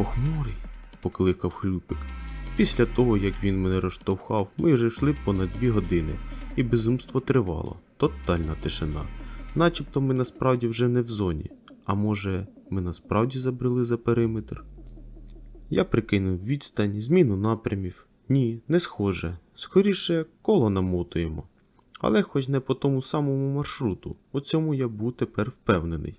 Похмурий, покликав хлюпик. Після того, як він мене розштовхав, ми вже йшли понад дві години, і безумство тривало, тотальна тишина. Начебто ми насправді вже не в зоні. А може, ми насправді забрели за периметр? Я прикинув відстань, зміну напрямів. Ні, не схоже. Скоріше коло намотуємо. Але хоч не по тому самому маршруту, у цьому я був тепер впевнений.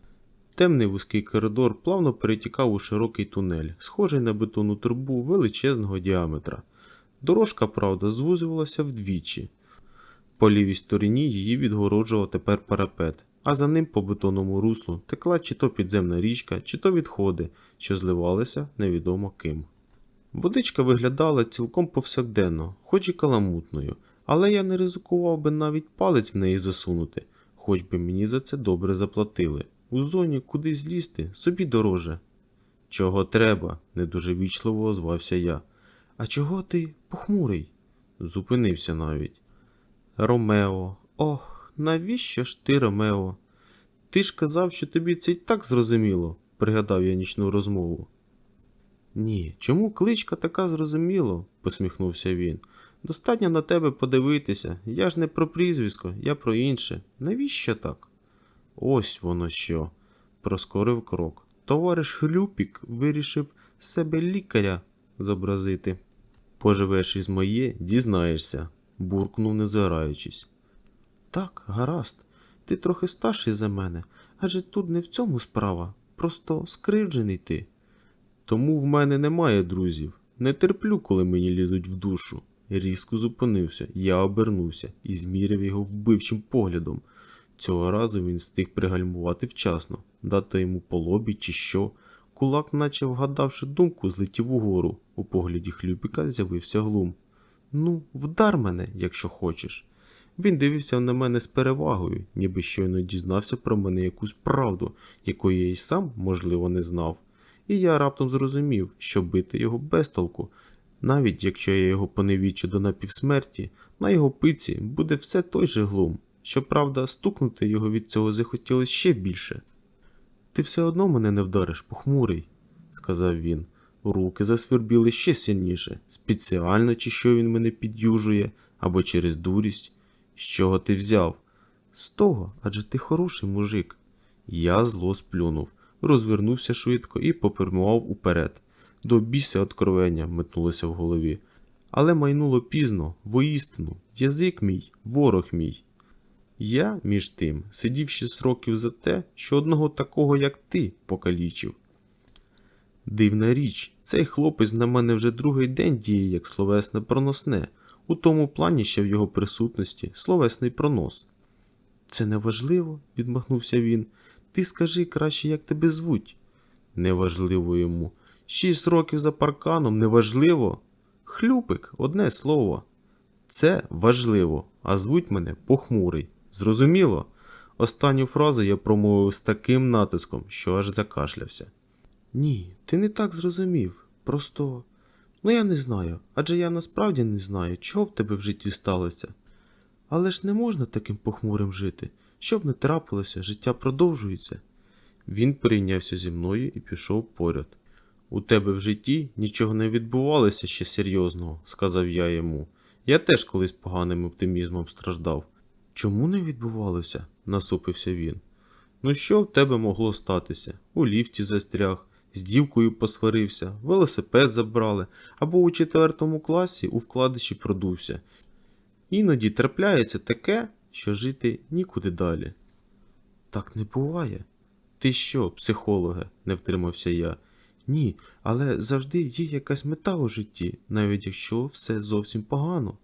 Темний вузький коридор плавно перетікав у широкий тунель, схожий на бетонну трубу величезного діаметра. Дорожка, правда, звузювалася вдвічі. По лівій стороні її відгороджував тепер парапет, а за ним по бетонному руслу текла чи то підземна річка, чи то відходи, що зливалися невідомо ким. Водичка виглядала цілком повсякденно, хоч і каламутною, але я не ризикував би навіть палець в неї засунути, хоч би мені за це добре заплатили. У зоні кудись злізти собі дороже. Чого треба? не дуже вічливо озвався я. А чого ти похмурий? Зупинився навіть. Ромео, ох, навіщо ж ти, Ромео? Ти ж казав, що тобі це й так зрозуміло, пригадав я нічну розмову. Ні, чому кличка така зрозуміло, посміхнувся він. Достатньо на тебе подивитися. Я ж не про прізвисько, я про інше. Навіщо так? Ось воно що, проскорив крок. Товариш Хлюпік вирішив себе лікаря зобразити. Поживеш із моє, дізнаєшся, буркнув, не згораючись. Так, гаразд, ти трохи старший за мене, адже тут не в цьому справа, просто скривджений ти. Тому в мене немає друзів. Не терплю, коли мені лізуть в душу. Різко зупинився, я обернувся і зміряв його вбивчим поглядом. Цього разу він встиг пригальмувати вчасно, дати йому по лобі чи що. Кулак, наче вгадавши думку, злетів угору. У погляді хлюпіка з'явився глум. Ну, вдар мене, якщо хочеш. Він дивився на мене з перевагою, ніби щойно дізнався про мене якусь правду, якої я й сам, можливо, не знав. І я раптом зрозумів, що бити його без толку. Навіть якщо я його поневічу до напівсмерті, на його пиці буде все той же глум. Щоправда, стукнути його від цього захотілося ще більше. Ти все одно мене не вдариш, похмурий, сказав він. Руки засвербіли ще сильніше, спеціально чи що він мене підюжує, або через дурість. З чого ти взяв? З того, адже ти хороший мужик. Я зло сплюнув, розвернувся швидко і попрямував уперед. До біса откровення метнулося в голові. Але майнуло пізно, воістину, язик мій, ворог мій. Я, між тим, сидів шість років за те, що одного такого, як ти, покалічив. Дивна річ, цей хлопець на мене вже другий день діє як словесне проносне, у тому плані, що в його присутності словесний пронос. Це неважливо, відмахнувся він. Ти скажи краще, як тебе звуть. Неважливо йому. Шість років за парканом неважливо. Хлюпик, одне слово. Це важливо, а звуть мене похмурий. Зрозуміло? Останню фразу я промовив з таким натиском, що аж закашлявся. Ні, ти не так зрозумів. Просто. Ну я не знаю, адже я насправді не знаю, чого в тебе в житті сталося. Але ж не можна таким похмурим жити. Щоб не трапилося, життя продовжується. Він прийнявся зі мною і пішов поряд. У тебе в житті нічого не відбувалося ще серйозного, сказав я йому. Я теж колись поганим оптимізмом страждав. Чому не відбувалося? насупився він. Ну що в тебе могло статися? У ліфті застряг, з дівкою посварився, велосипед забрали, або у четвертому класі у вкладиші продувся. Іноді трапляється таке, що жити нікуди далі. Так не буває. Ти що, психологе, не втримався я. Ні, але завжди є якась мета у житті, навіть якщо все зовсім погано.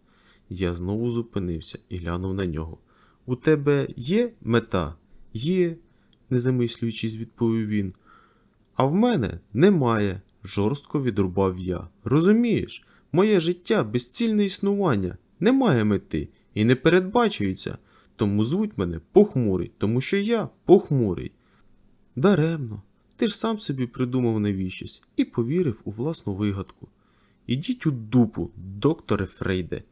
Я знову зупинився і глянув на нього. У тебе є мета? Є, не замислюючись, відповів він. А в мене немає, жорстко відрубав я. Розумієш, моє життя безцільне існування, немає мети і не передбачується. Тому звуть мене похмурий, тому що я похмурий. Даремно, ти ж сам собі придумав навіщось і повірив у власну вигадку. Ідіть у дупу, докторе Фрейде,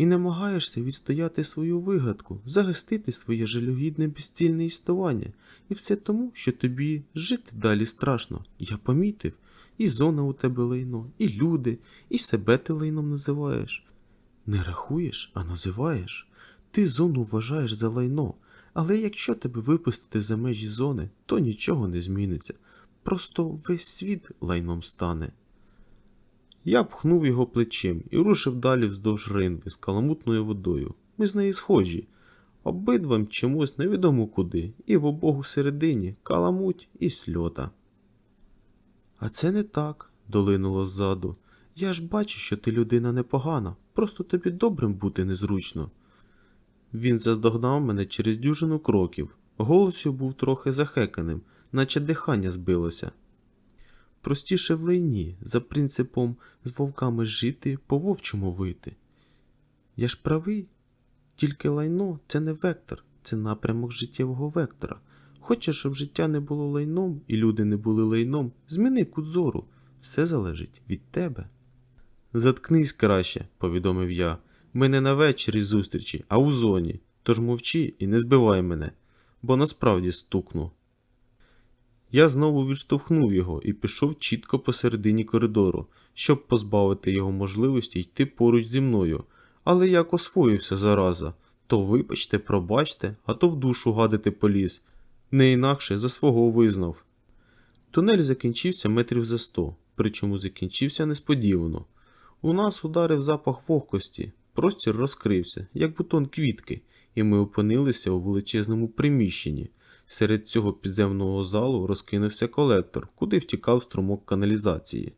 і намагаєшся відстояти свою вигадку, захистити своє жалюгідне безцільне існування, і все тому, що тобі жити далі страшно. Я помітив, І зона у тебе лайно, і люди, і себе ти лайном називаєш. Не рахуєш, а називаєш. Ти зону вважаєш за лайно, але якщо тебе випустити за межі зони, то нічого не зміниться. Просто весь світ лайном стане. Я пхнув його плечем і рушив далі вздовж ринви з каламутною водою. Ми з неї схожі. Обидва мчимось невідомо куди, і в обох середині каламуть і сльота. А це не так, долинуло ззаду. Я ж бачу, що ти людина непогана, просто тобі добрим бути незручно. Він заздогнав мене через дюжину кроків. Голос був трохи захеканим, наче дихання збилося. Простіше в лайні, за принципом з вовками жити, по вовчому вити. Я ж правий, тільки лайно це не вектор, це напрямок життєвого вектора. Хочеш, щоб життя не було лайном і люди не були лайном, зміни кут зору. Все залежить від тебе. Заткнись краще, повідомив я. Ми не на вечері зустрічі, а у зоні. Тож мовчи і не збивай мене, бо насправді стукну. Я знову відштовхнув його і пішов чітко посередині коридору, щоб позбавити його можливості йти поруч зі мною, але як освоївся зараза, то вибачте, пробачте, а то в душу гадити поліз, не інакше за свого визнав. Тунель закінчився метрів за сто, причому закінчився несподівано. У нас ударив запах вогкості, простір розкрився, як бутон квітки, і ми опинилися у величезному приміщенні. Серед цього підземного залу розкинувся колектор, куди втікав струмок каналізації.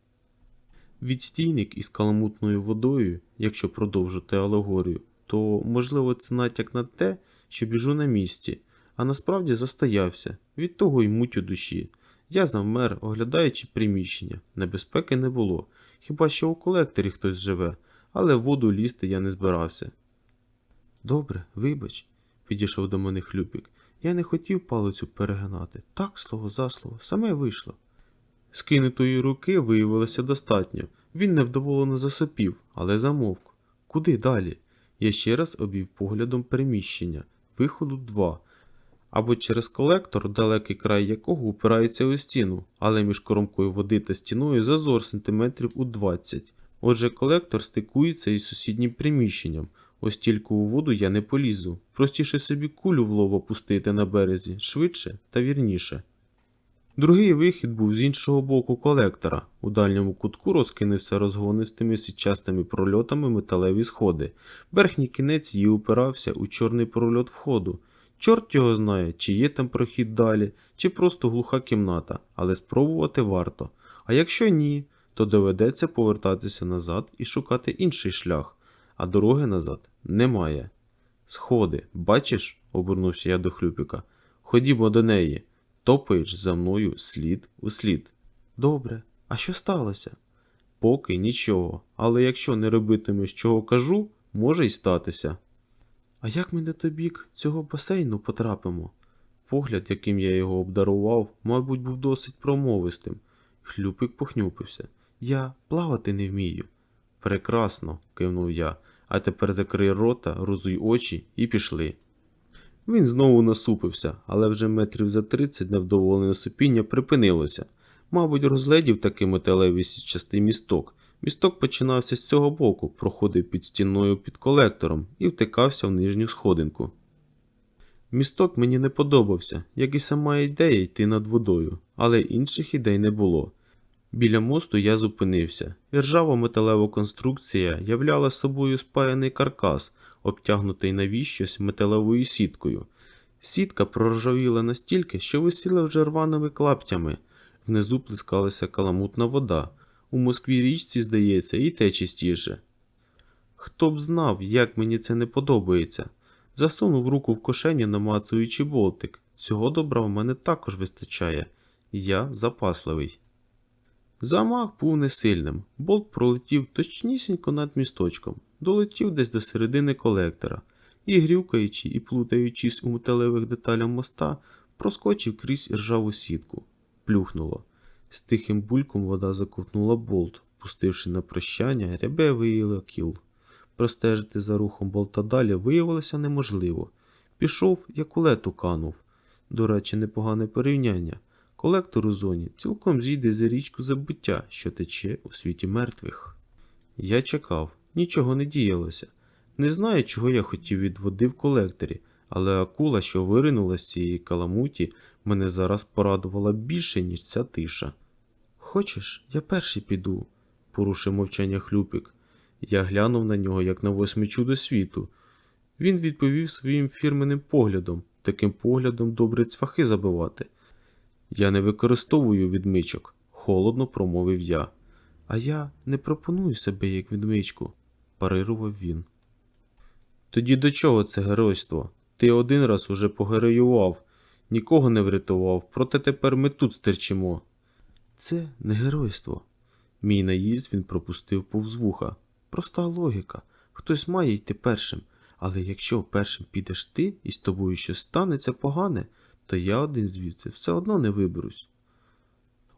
Відстійник із каламутною водою, якщо продовжити алегорію, то, можливо, це натяк на те, що біжу на місці, а насправді застоявся, від того й муть у душі. Я завмер, оглядаючи приміщення, небезпеки не було, хіба що у колекторі хтось живе, але воду лізти я не збирався. Добре, вибач, підійшов до мене хлюпік. Я не хотів палицю перегинати. Так, слово за слово, саме вийшло. Скинутої руки виявилося достатньо. Він невдоволено засопів, але замовк. Куди далі? Я ще раз обів поглядом переміщення. Виходу два. Або через колектор, далекий край якого упирається у стіну, але між кромкою води та стіною зазор сантиметрів у 20. Отже, колектор стикується із сусіднім приміщенням. Ось тільки у воду я не полізу. Простіше собі кулю в лоба пустити на березі, швидше та вірніше. Другий вихід був з іншого боку колектора. У дальньому кутку розкинувся розгонистими січастими прольотами металеві сходи. Верхній кінець її упирався у чорний прольот входу. Чорт його знає, чи є там прохід далі, чи просто глуха кімната, але спробувати варто. А якщо ні, то доведеться повертатися назад і шукати інший шлях, а дороги назад немає. Сходи, бачиш? обернувся я до хлюпіка. Ходімо до неї. Топаєш за мною слід у слід. Добре, а що сталося? Поки нічого, але якщо не робитимеш, чого кажу, може й статися. А як ми на той бік цього басейну потрапимо? Погляд, яким я його обдарував, мабуть, був досить промовистим. Хлюпик похнюпився. Я плавати не вмію. Прекрасно, кивнув я, а тепер закрий рота, розуй очі і пішли. Він знову насупився, але вже метрів за тридцять невдоволене супіння припинилося. Мабуть, розгледів таки металевий січастий місток. Місток починався з цього боку, проходив під стіною під колектором і втикався в нижню сходинку. Місток мені не подобався, як і сама ідея йти над водою, але інших ідей не було. Біля мосту я зупинився. Іржава металева конструкція являла собою спаяний каркас, обтягнутий навіщось металевою сіткою. Сітка проржавіла настільки, що висіла вже рваними клаптями. Внизу плескалася каламутна вода. У Москві річці, здається, і те чистіше. Хто б знав, як мені це не подобається. Засунув руку в кошені, намацуючи болтик. Цього добра в мене також вистачає. Я запасливий. Замах був несильним. Болт пролетів точнісінько над місточком, долетів десь до середини колектора і, грюкаючи і плутаючись у металевих деталях моста, проскочив крізь ржаву сітку. Плюхнуло. З тихим бульком вода заковтнула болт, пустивши на прощання рябе кіл. Простежити за рухом болта далі виявилося неможливо. Пішов, як у лету канув. До речі, непогане порівняння. Колектор у зоні цілком зійде за річку забуття, що тече у світі мертвих. Я чекав, нічого не діялося. Не знаю, чого я хотів від води в колекторі, але акула, що виринула з цієї каламуті, мене зараз порадувала більше, ніж ця тиша. Хочеш, я перший піду, порушив мовчання хлюпик. Я глянув на нього, як на восьме чудо світу. Він відповів своїм фірменним поглядом, таким поглядом добре цвахи забивати. Я не використовую відмичок, холодно промовив я. А я не пропоную себе як відмичку, парирував він. Тоді до чого це геройство? Ти один раз уже погероював, нікого не врятував, проте тепер ми тут стерчимо. Це не геройство. Мій наїзд він пропустив повз вуха. Проста логіка. Хтось має йти першим, але якщо першим підеш ти і з тобою щось станеться погане, то я один звідси все одно не виберусь.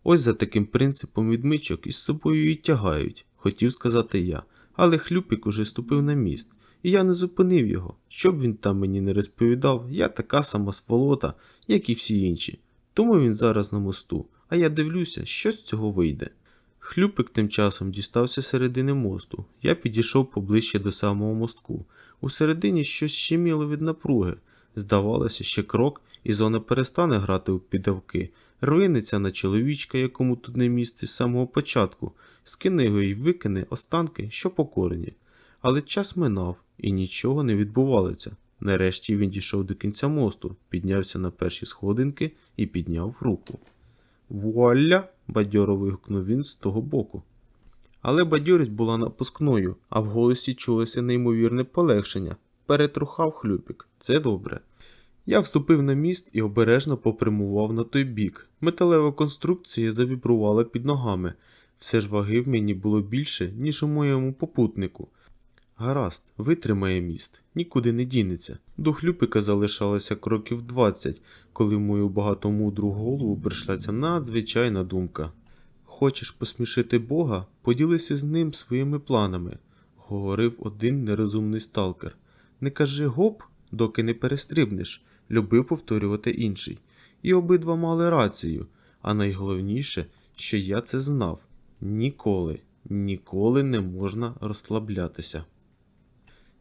Ось за таким принципом відмичок із собою і тягають, хотів сказати я, але хлюпик уже ступив на міст, і я не зупинив його. Щоб він там мені не розповідав, я така сама сволота, як і всі інші. Тому він зараз на мосту, а я дивлюся, що з цього вийде. Хлюпик тим часом дістався середини мосту. Я підійшов поближче до самого мостку. Усередині щось щеміло від напруги. Здавалося, ще крок, і зона перестане грати у підавки, рвинеться на чоловічка, якому тут не місце з самого початку, скине його і викине останки, що покорені. Але час минав, і нічого не відбувалося. Нарешті він дійшов до кінця мосту, піднявся на перші сходинки і підняв руку. Вуаля! бадьоро вигукнув він з того боку. Але бадьорість була напускною, а в голосі чулося неймовірне полегшення. Перетрухав хлюпік. Це добре. Я вступив на міст і обережно попрямував на той бік. Металева конструкція завібрувала під ногами. Все ж ваги в мені було більше, ніж у моєму попутнику. Гаразд, витримає міст, нікуди не дінеться. До хлюпика залишалося кроків 20, коли в мою багатомудру голову прийшла ця надзвичайна думка. Хочеш посмішити Бога, поділися з ним своїми планами, говорив один нерозумний сталкер. Не кажи гоп, доки не перестрибнеш, любив повторювати інший. І обидва мали рацію, а найголовніше, що я це знав ніколи, ніколи не можна розслаблятися.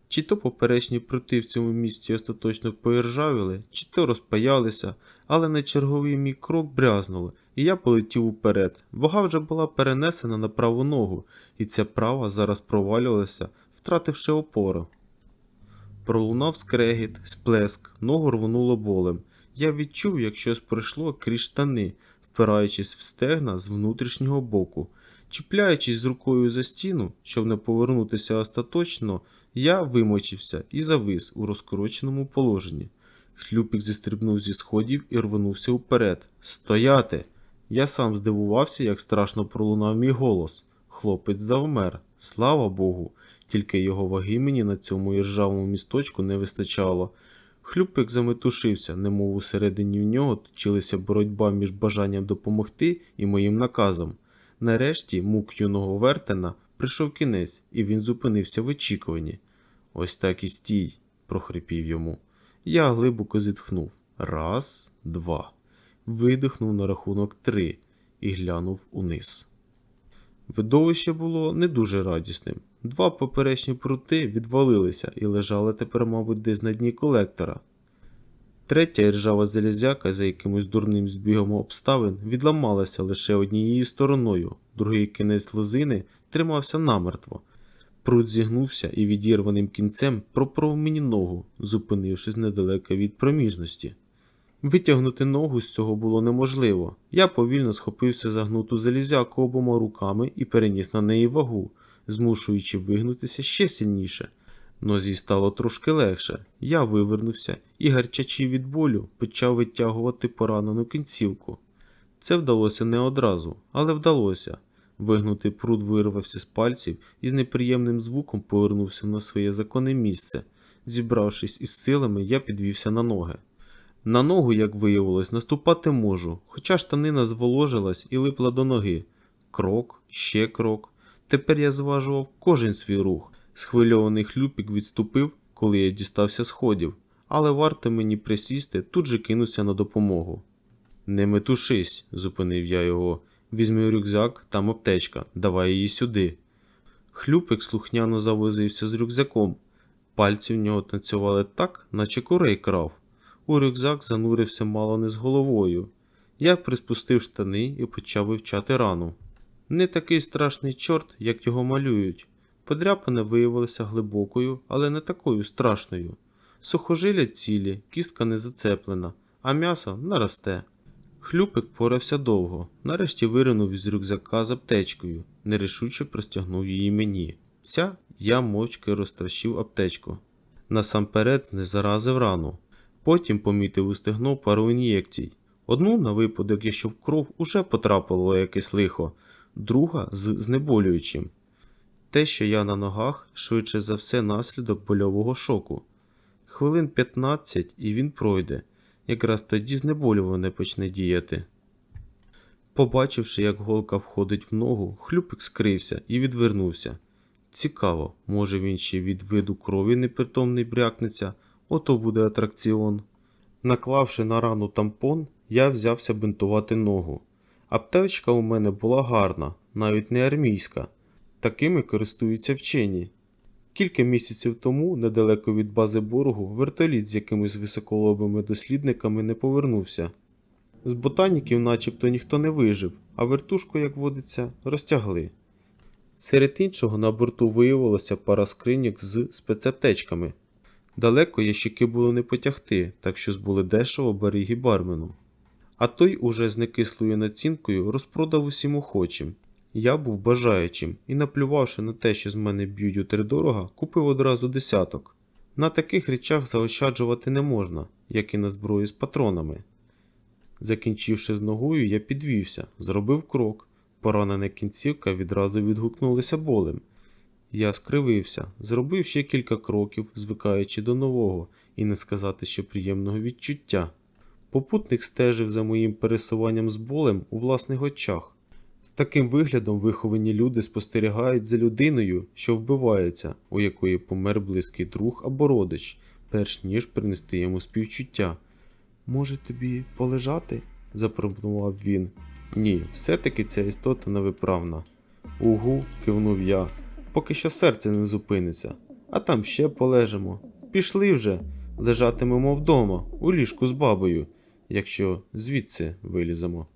Чи то поперечні прути в цьому місті остаточно поіржавіли, чи то розпаялися, але на черговий мій крок брязнуло, і я полетів уперед. Вага вже була перенесена на праву ногу, і ця права зараз провалювалася, втративши опору. Пролунав скрегіт, сплеск, ногу рвонуло болем. Я відчув, як щось пройшло крізь штани, впираючись в стегна з внутрішнього боку. Чіпляючись з рукою за стіну, щоб не повернутися остаточно, я вимочився і завис у розкороченому положенні. Хлюпик зістрибнув зі сходів і рвонувся вперед. Стояти! Я сам здивувався, як страшно пролунав мій голос. Хлопець завмер. Слава Богу, тільки його ваги мені на цьому іржавому місточку не вистачало. Хлюпик заметушився, немов усередині в нього точилася боротьба між бажанням допомогти і моїм наказом. Нарешті мук юного вертена прийшов кінець, і він зупинився в очікуванні. Ось так і стій, прохрипів йому. Я глибоко зітхнув. Раз, два. Видихнув на рахунок три і глянув униз. Видовище було не дуже радісним. Два поперечні прути відвалилися і лежали тепер, мабуть, десь на дні колектора. Третя іржава залізяка за якимось дурним збігом обставин відламалася лише однією стороною, другий кінець лозини тримався намертво. Прут зігнувся і відірваним кінцем пропоров мені ногу, зупинившись недалеко від проміжності. Витягнути ногу з цього було неможливо. Я повільно схопився за гнуту залізяку обома руками і переніс на неї вагу, змушуючи вигнутися ще сильніше. Нозі стало трошки легше. Я вивернувся і, гарчачи від болю, почав витягувати поранену кінцівку. Це вдалося не одразу, але вдалося. Вигнутий пруд вирвався з пальців і з неприємним звуком повернувся на своє законне місце. Зібравшись із силами, я підвівся на ноги. На ногу, як виявилось, наступати можу, хоча штанина зволожилась і липла до ноги. Крок, ще крок. Тепер я зважував кожен свій рух. Схвильований хлюпік відступив, коли я дістався сходів, але варто мені присісти, тут же кинувся на допомогу. Не метушись, зупинив я його. Візьми рюкзак, там аптечка, давай її сюди. Хлюпик слухняно завозився з рюкзаком. Пальці в нього танцювали так, наче курей крав. У рюкзак занурився мало не з головою. Я приспустив штани і почав вивчати рану. Не такий страшний чорт, як його малюють. Подряпина виявилася глибокою, але не такою страшною. Сухожилля цілі, кістка не зацеплена, а м'ясо наросте. Хлюпик порався довго, нарешті виринув із рюкзака з аптечкою, нерішуче простягнув її мені. Ця я мовчки розтращив аптечку. Насамперед не заразив рану. Потім помітив у стегно пару ін'єкцій. Одну на випадок, якщо в кров уже потрапило якесь лихо, друга з знеболюючим. Те, що я на ногах, швидше за все наслідок больового шоку. Хвилин 15 і він пройде. Якраз тоді знеболюване почне діяти. Побачивши, як голка входить в ногу, хлюпик скрився і відвернувся. Цікаво, може він ще від виду крові непритомний брякнеться, ото буде атракціон. Наклавши на рану тампон, я взявся бинтувати ногу. Аптечка у мене була гарна, навіть не армійська. Такими користуються вчені. Кілька місяців тому, недалеко від бази боргу, вертоліт з якимись високолобими дослідниками не повернувся. З ботаніків начебто ніхто не вижив, а вертушку, як водиться, розтягли. Серед іншого на борту виявилося пара скриньок з спецаптечками. Далеко ящики було не потягти, так що збули дешево баригі бармену. А той уже з некислою націнкою розпродав усім охочим. Я був бажаючим і, наплювавши на те, що з мене б'ють утридорога, купив одразу десяток. На таких речах заощаджувати не можна, як і на зброї з патронами. Закінчивши з ногою, я підвівся, зробив крок. Поранена кінцівка відразу відгукнулася болем. Я скривився, зробив ще кілька кроків, звикаючи до нового, і не сказати, що приємного відчуття. Попутник стежив за моїм пересуванням з болем у власних очах. З таким виглядом виховані люди спостерігають за людиною, що вбивається, у якої помер близький друг або родич, перш ніж принести йому співчуття. Може тобі полежати? запропонував він. Ні, все-таки ця істота невиправна. Угу, кивнув я, поки що серце не зупиниться, а там ще полежимо. Пішли вже, лежатимемо вдома, у ліжку з бабою, якщо звідси виліземо.